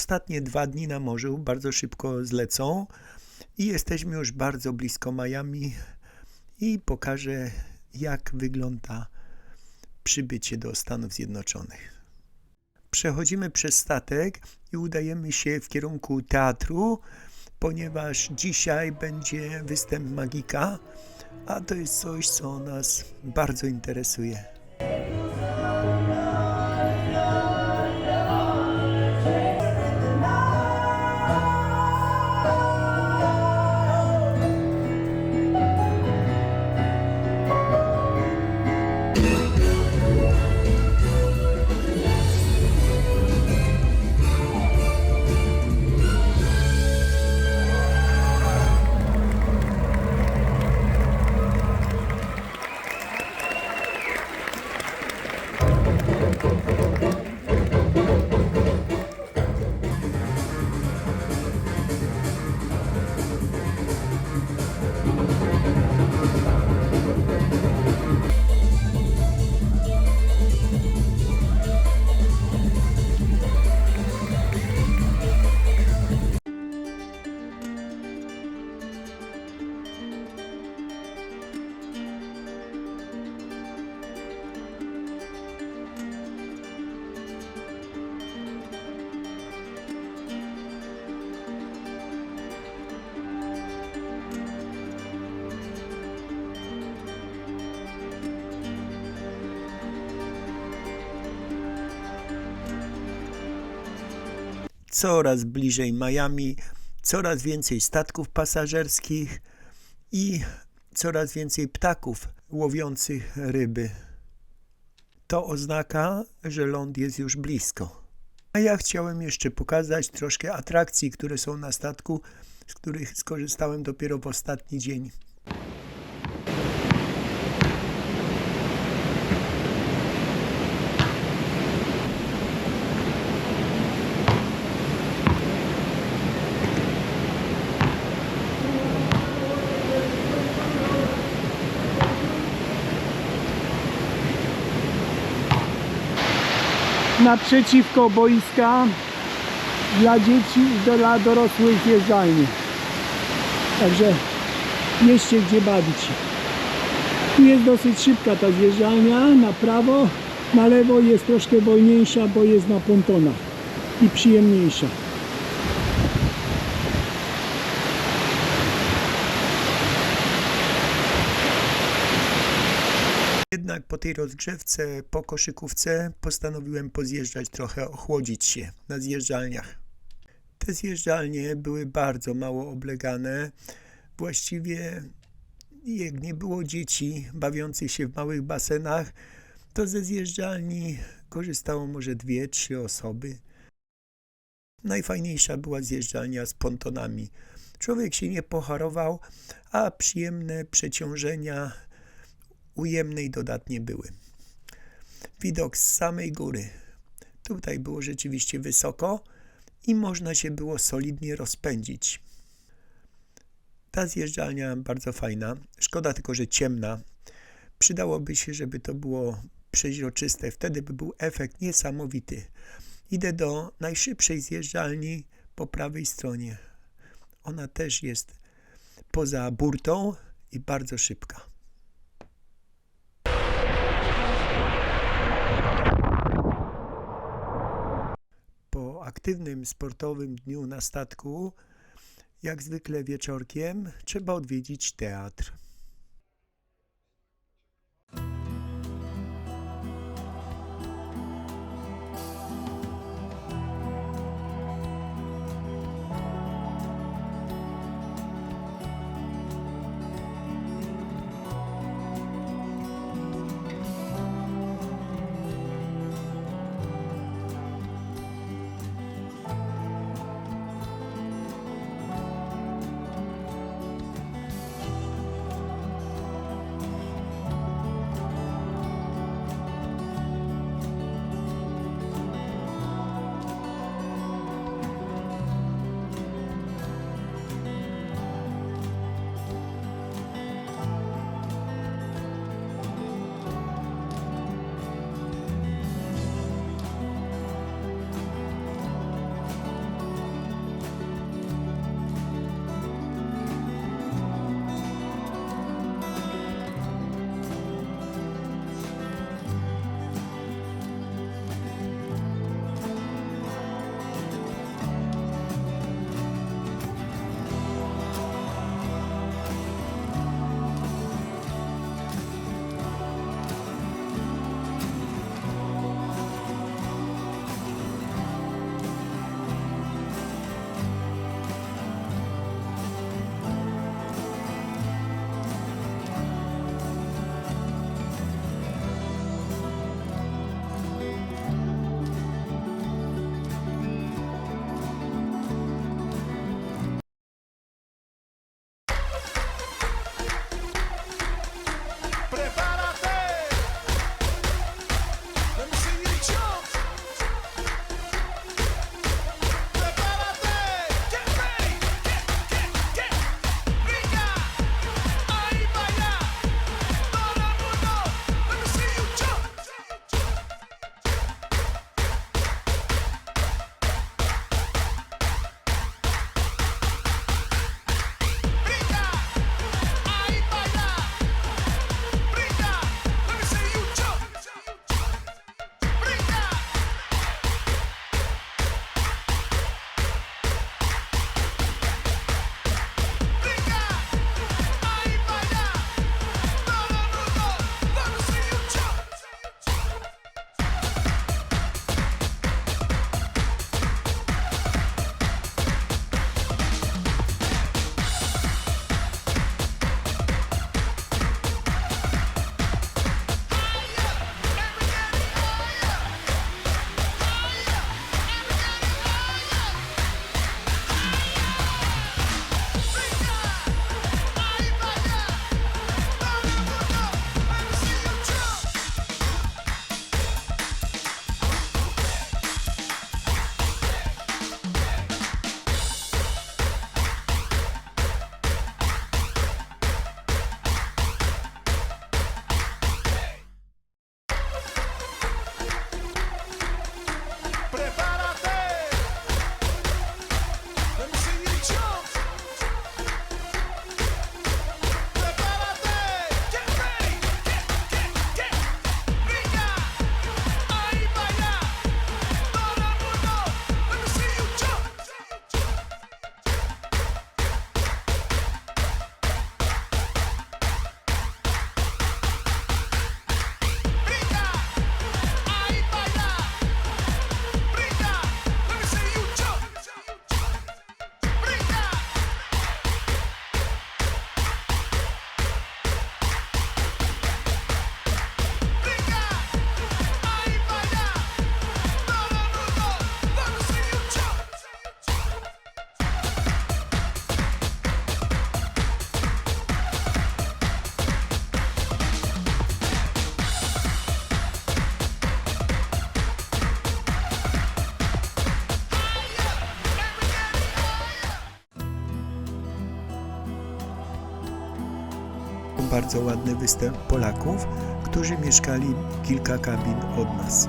Ostatnie dwa dni na morzu bardzo szybko zlecą i jesteśmy już bardzo blisko Miami i pokażę jak wygląda przybycie do Stanów Zjednoczonych. Przechodzimy przez statek i udajemy się w kierunku teatru, ponieważ dzisiaj będzie występ magika, a to jest coś, co nas bardzo interesuje. Coraz bliżej Miami, coraz więcej statków pasażerskich i coraz więcej ptaków łowiących ryby. To oznaka, że ląd jest już blisko. A ja chciałem jeszcze pokazać troszkę atrakcji, które są na statku, z których skorzystałem dopiero w ostatni dzień. Naprzeciwko boiska dla dzieci i dla dorosłych zjeżdżalni. Także się gdzie bawić. Tu jest dosyć szybka ta zjeżdżalnia, na prawo, na lewo jest troszkę wolniejsza, bo jest na pontonach i przyjemniejsza. Jednak po tej rozgrzewce, po koszykówce postanowiłem pozjeżdżać trochę, ochłodzić się na zjeżdżalniach. Te zjeżdżalnie były bardzo mało oblegane. Właściwie jak nie było dzieci bawiących się w małych basenach, to ze zjeżdżalni korzystało może dwie, trzy osoby. Najfajniejsza była zjeżdżalnia z pontonami. Człowiek się nie pocharował, a przyjemne przeciążenia ujemne i dodatnie były. Widok z samej góry. Tutaj było rzeczywiście wysoko i można się było solidnie rozpędzić. Ta zjeżdżalnia bardzo fajna. Szkoda tylko, że ciemna. Przydałoby się, żeby to było przeźroczyste. Wtedy by był efekt niesamowity. Idę do najszybszej zjeżdżalni po prawej stronie. Ona też jest poza burtą i bardzo szybka. Po aktywnym sportowym dniu na statku, jak zwykle wieczorkiem, trzeba odwiedzić teatr. Bardzo ładny występ Polaków, którzy mieszkali kilka kabin od nas.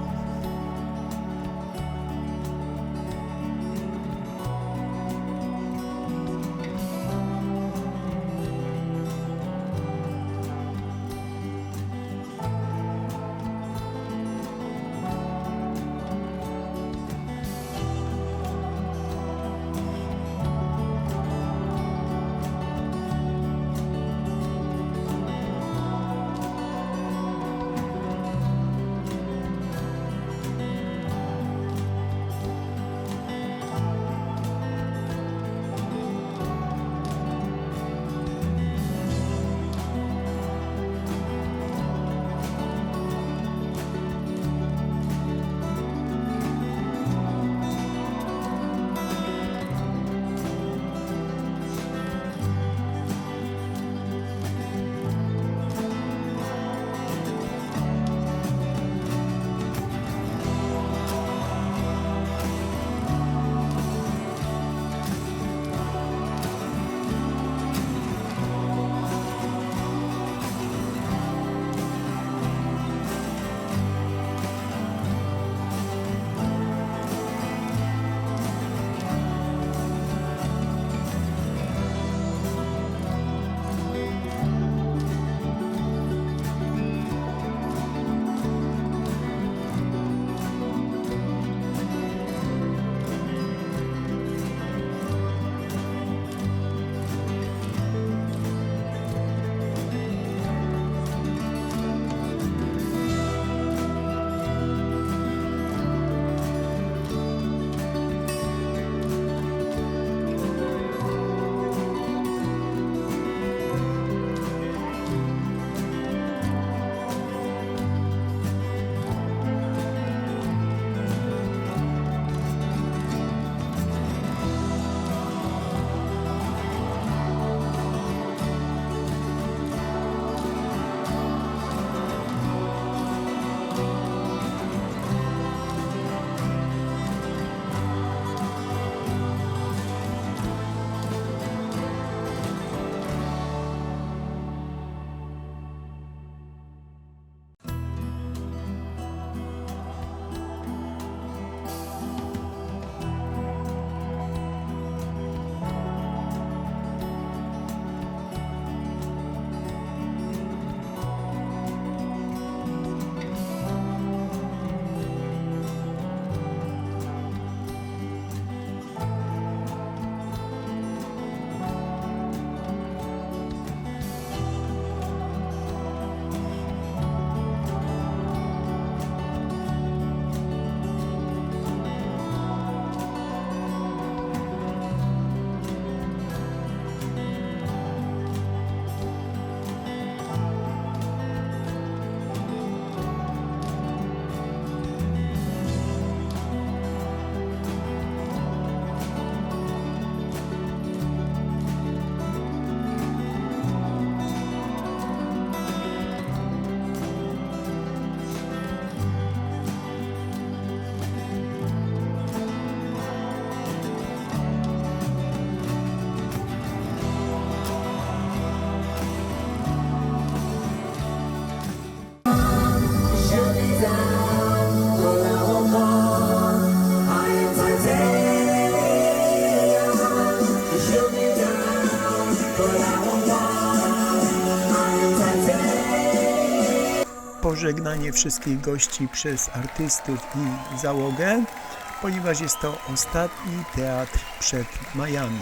Pożegnanie wszystkich gości przez artystów i załogę, ponieważ jest to ostatni teatr przed Miami.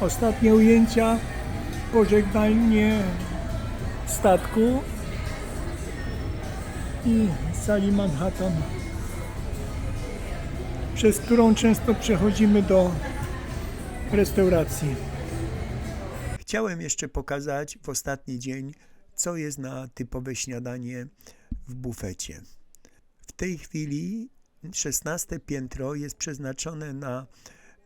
Ostatnie ujęcia, pożegnanie statku i sali Manhattan, przez którą często przechodzimy do restauracji. Chciałem jeszcze pokazać w ostatni dzień, co jest na typowe śniadanie w bufecie. W tej chwili 16 piętro jest przeznaczone na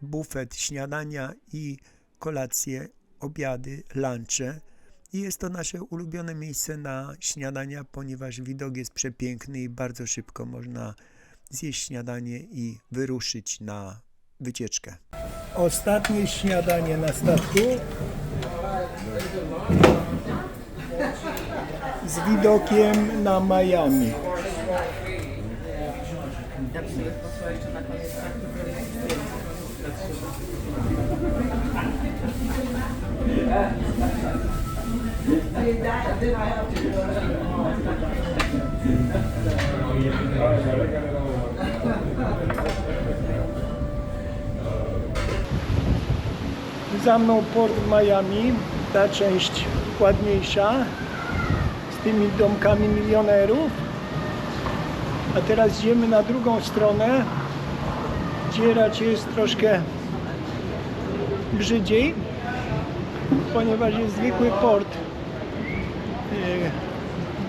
bufet śniadania i kolacje, obiady, lunche. I jest to nasze ulubione miejsce na śniadania, ponieważ widok jest przepiękny i bardzo szybko można zjeść śniadanie i wyruszyć na wycieczkę. Ostatnie śniadanie na statku. Z widokiem na Miami. Za mną port Miami, ta część ładniejsza, z tymi domkami milionerów. A teraz idziemy na drugą stronę, gdzie raczej jest troszkę brzydziej, ponieważ jest zwykły port, yy,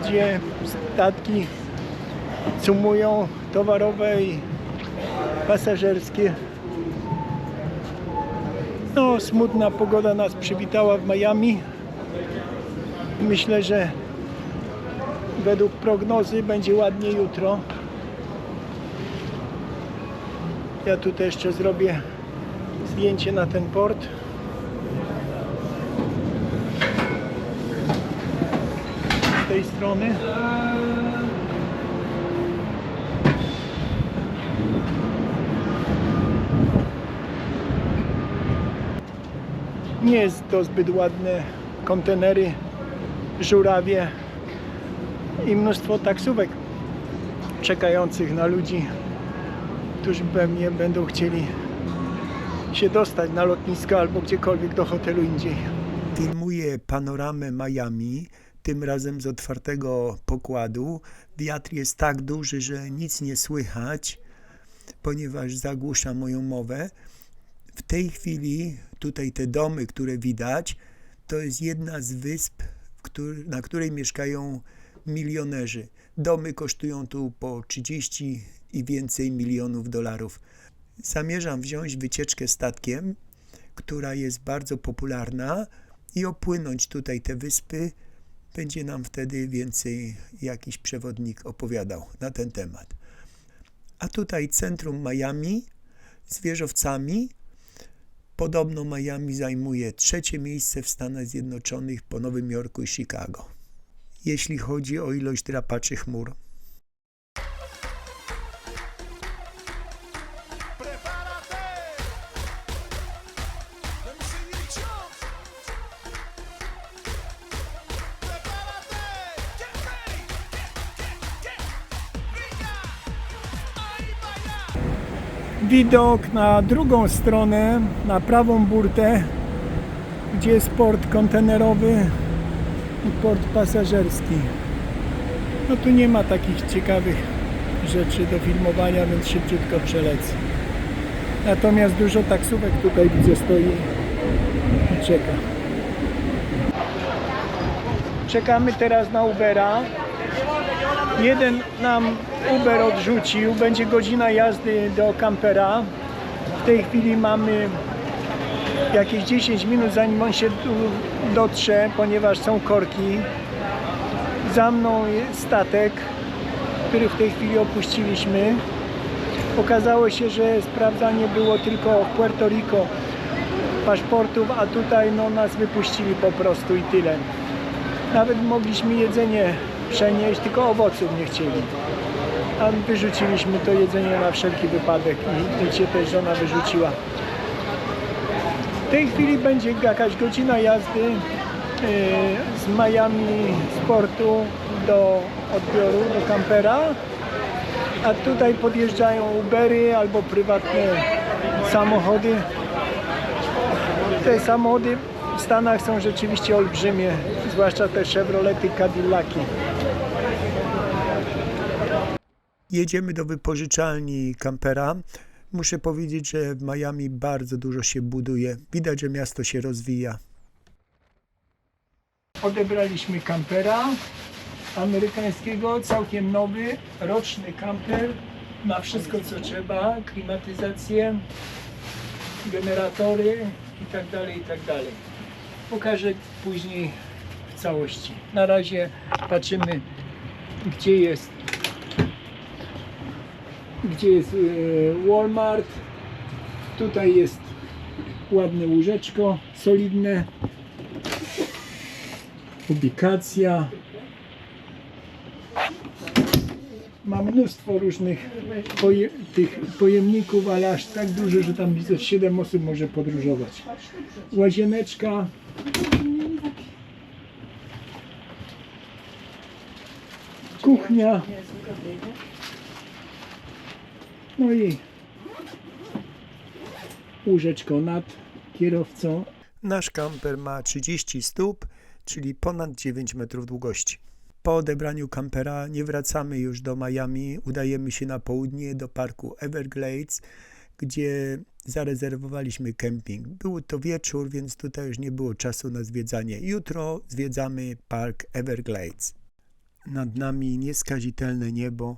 gdzie statki cumują towarowe i pasażerskie. No, smutna pogoda nas przywitała w Miami. Myślę, że według prognozy będzie ładnie jutro. Ja tutaj jeszcze zrobię zdjęcie na ten port. Z tej strony. Nie jest to zbyt ładne kontenery, żurawie i mnóstwo taksówek czekających na ludzi, którzy pewnie będą chcieli się dostać na lotnisko albo gdziekolwiek do hotelu indziej. Filmuję panoramę Miami, tym razem z otwartego pokładu. Wiatr jest tak duży, że nic nie słychać, ponieważ zagłusza moją mowę. W tej chwili tutaj te domy, które widać, to jest jedna z wysp, na której mieszkają milionerzy. Domy kosztują tu po 30 i więcej milionów dolarów. Zamierzam wziąć wycieczkę statkiem, która jest bardzo popularna i opłynąć tutaj te wyspy. Będzie nam wtedy więcej jakiś przewodnik opowiadał na ten temat. A tutaj centrum Miami z wieżowcami. Podobno Miami zajmuje trzecie miejsce w Stanach Zjednoczonych po Nowym Jorku i Chicago, jeśli chodzi o ilość drapaczy chmur. Widok na drugą stronę, na prawą burtę, gdzie jest port kontenerowy i port pasażerski. No tu nie ma takich ciekawych rzeczy do filmowania, więc szybciutko przelecę. Natomiast dużo taksówek tutaj widzę stoi i czeka. Czekamy teraz na Ubera. Jeden nam Uber odrzucił, będzie godzina jazdy do kampera. W tej chwili mamy jakieś 10 minut zanim on się tu dotrze, ponieważ są korki. Za mną jest statek, który w tej chwili opuściliśmy. Okazało się, że sprawdzanie było tylko w Puerto Rico paszportów, a tutaj no, nas wypuścili po prostu i tyle. Nawet mogliśmy jedzenie przenieść, tylko owoców nie chcieli. A wyrzuciliśmy to jedzenie na wszelki wypadek i i cię też żona wyrzuciła. W tej chwili będzie jakaś godzina jazdy yy, z Miami z portu do odbioru, do kampera. A tutaj podjeżdżają Ubery albo prywatne samochody. Te samochody w Stanach są rzeczywiście olbrzymie, zwłaszcza te Chevrolety Cadillaki. Jedziemy do wypożyczalni kampera. Muszę powiedzieć, że w Miami bardzo dużo się buduje. Widać, że miasto się rozwija. Odebraliśmy kampera amerykańskiego, całkiem nowy, roczny kamper. Ma wszystko co trzeba, klimatyzację, generatory i tak dalej, i tak dalej. Pokażę później w całości. Na razie patrzymy gdzie jest gdzie jest e, Walmart, Tutaj jest ładne łóżeczko, solidne. Ubikacja. Ma mnóstwo różnych poje, tych pojemników, ale aż tak dużo, że tam widzę 7 osób może podróżować. Łazieneczka. Kuchnia. No i łóżeczko nad kierowcą. Nasz kamper ma 30 stóp, czyli ponad 9 metrów długości. Po odebraniu kampera nie wracamy już do Miami, udajemy się na południe do parku Everglades, gdzie zarezerwowaliśmy kemping. Był to wieczór, więc tutaj już nie było czasu na zwiedzanie. Jutro zwiedzamy park Everglades. Nad nami nieskazitelne niebo